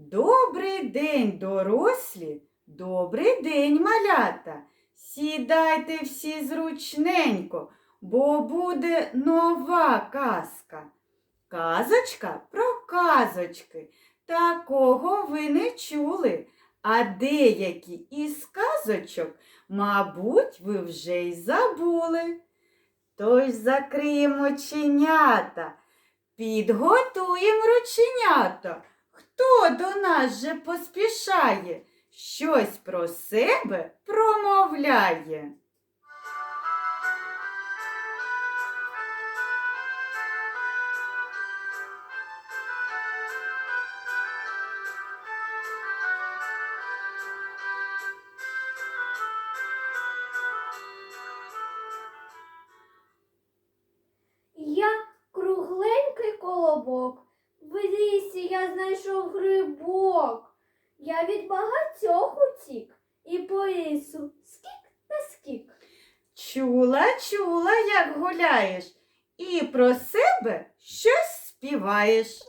Добрий день, дорослі, добрий день, малята. Сідайте всі зручненько, бо буде нова казка. Казочка про казочки. Такого ви не чули, а деякі із казочок, мабуть, ви вже й забули. Тож закриємо чинята, підготуємо рученята. Хто до нас же поспішає, щось про себе промовляє? Я кругленький колобок я знайшов грибок. Я від багатьох утік і по лісу скік та скік. Чула, чула, як гуляєш, і про себе щось співаєш.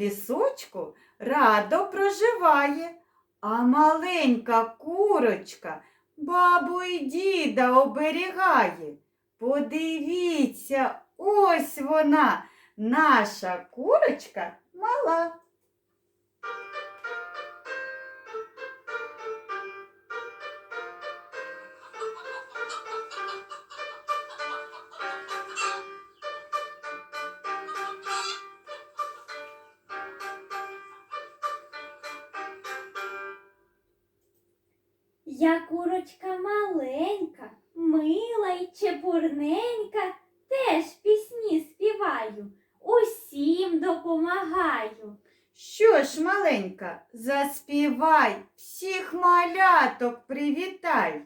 Лісочку радо проживає, а маленька курочка бабу і діда оберігає. Подивіться, ось вона, наша курочка мала. Я курочка маленька, мила й чепурненька, теж пісні співаю, усім допомагаю. Що ж, маленька, заспівай, всіх маляток привітай.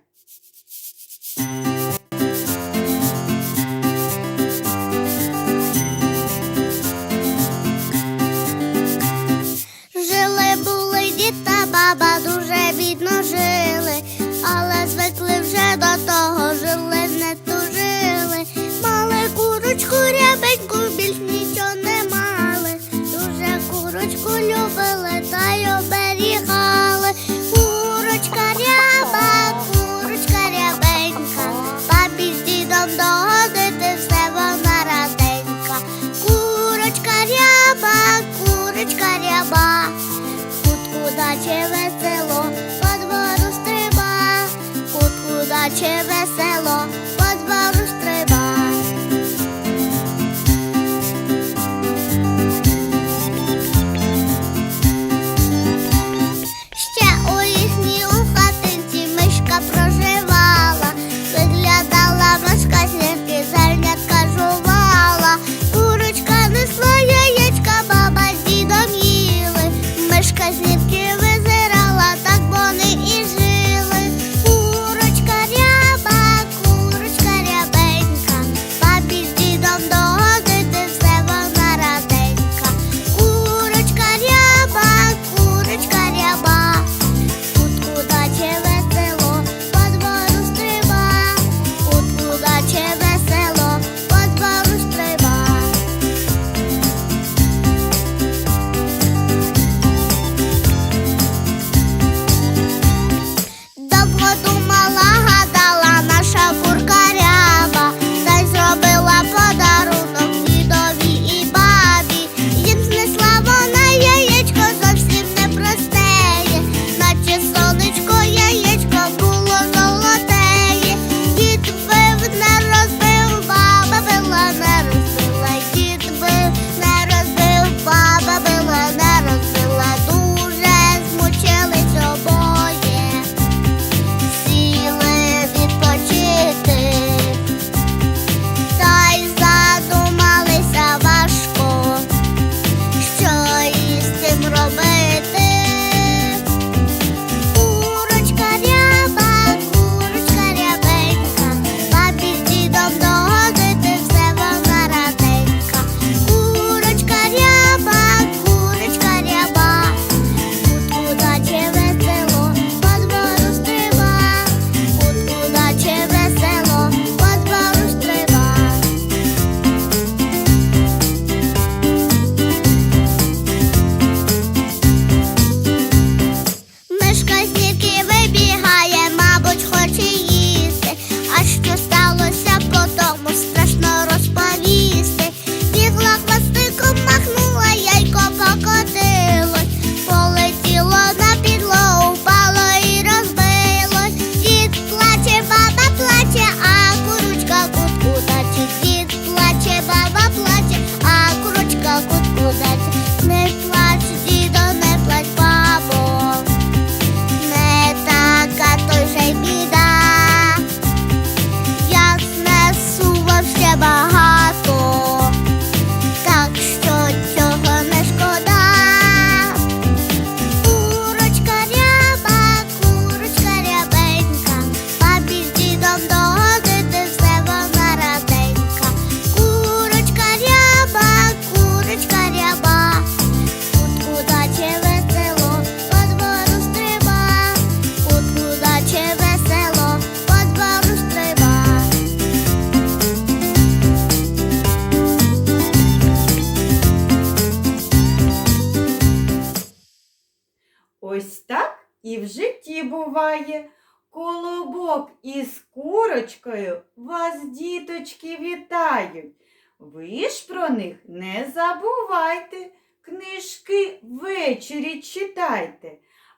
Курочку рябеньку, більш нічого не мали. Дуже курочку любили та й оберігали. Курочка ряба, курочка рябенька, бабі з дідом догодити все вона раденька. Курочка ряба, курочка ряба, кутку даче that's буває. Колобок із курочкою вас, діточки, вітають. Ви ж про них не забувайте, книжки ввечері читайте.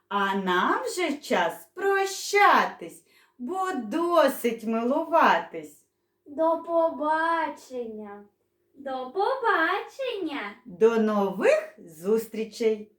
А нам вже час прощатись, бо досить милуватись. До побачення. До побачення. До нових зустрічей!